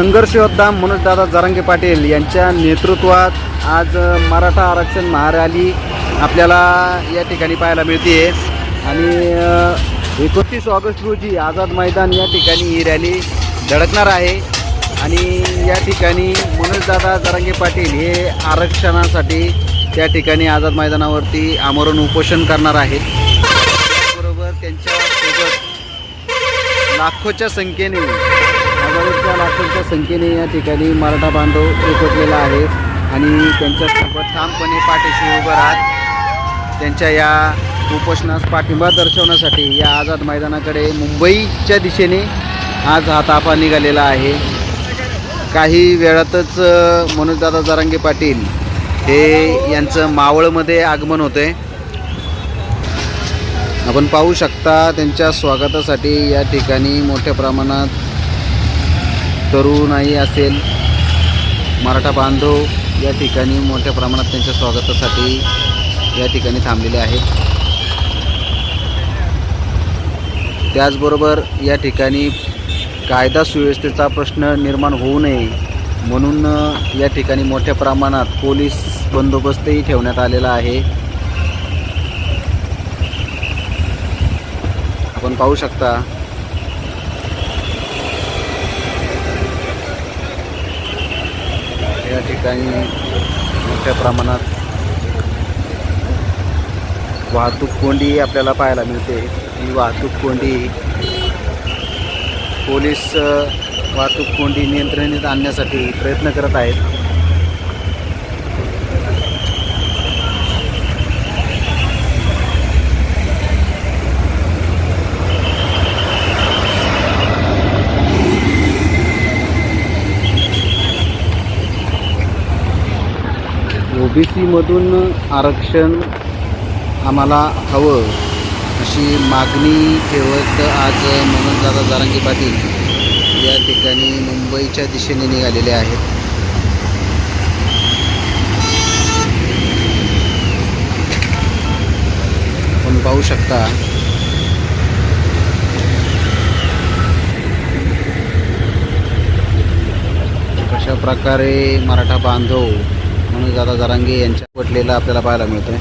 संघर्ष योद्धा मनोजदादा जरांगे पाटील यांच्या नेतृत्वात आज मराठा आरक्षण महारॅली आपल्याला या ठिकाणी पाहायला मिळते. आणि एकोणतीस ऑगस्ट रोजी आझाद मैदान या ठिकाणी ही रॅली धडकणार आहे. आणि या ठिकाणी मनोजदादा जारांगे पाटील हे आरक्षणासाठी त्या ठिकाणी आझाद मैदानावरती आमरण उपोषण करणार आहेत. त्याबरोबर त्यांच्यासोबत लाखोच्या संख्येने हजारोच्या लाखोच्या संख्येने या ठिकाणी मराठा बांधव एकवटलेला आहे आणि त्यांच्यासोबत ठामपणे पाठीशी उभं राहत त्यांच्या या उपोषणास पाठिंबा दर्शवण्यासाठी या आझाद मैदानाकडे मुंबईच्या दिशेने आज हा ताफा निघालेला आहे. काही वेळातच मनोजदादा जारांगे पाटील हे यांचं मावळमध्ये आगमन होते आपण पाहू शकता त्यांच्या स्वागतासाठी या ठिकाणी मोठ्या प्रमाणात तरुणाई असेल मराठा बांधव या ठिकाणी मोठ्या प्रमाणात त्यांच्या स्वागतासाठी या ठिकाणी थांबलेले आहेत. त्याचबरोबर या ठिकाणी कायदा सुव्यवस्थेचा प्रश्न निर्माण होऊ नये म्हणून या ठिकाणी मोठ्या प्रमाणात पोलीस बंदोबस्तही ठेवण्यात आलेला आहे. आपण पाहू शकता या ठिकाणी मोठ्या प्रमाणात वाहतूक कोंडी आपल्याला पाहायला मिळते. ही वाहतूक कोंडी पोलीस वाहतूक कोंडी नियंत्रणात आणण्यासाठी प्रयत्न करत आहेत. ओबीसीमधून आरक्षण आम्हाला हवं अशी मागणी ठेवत आज मनोजदादा जारांगी पाटील या ठिकाणी मुंबईच्या दिशेने निघालेले आहेत. आपण पाहू शकता. कशा प्रकारे मराठा बांधव मनोज दादा जारांगे यांच्या पटलेला आपल्याला पाहायला मिळतोय.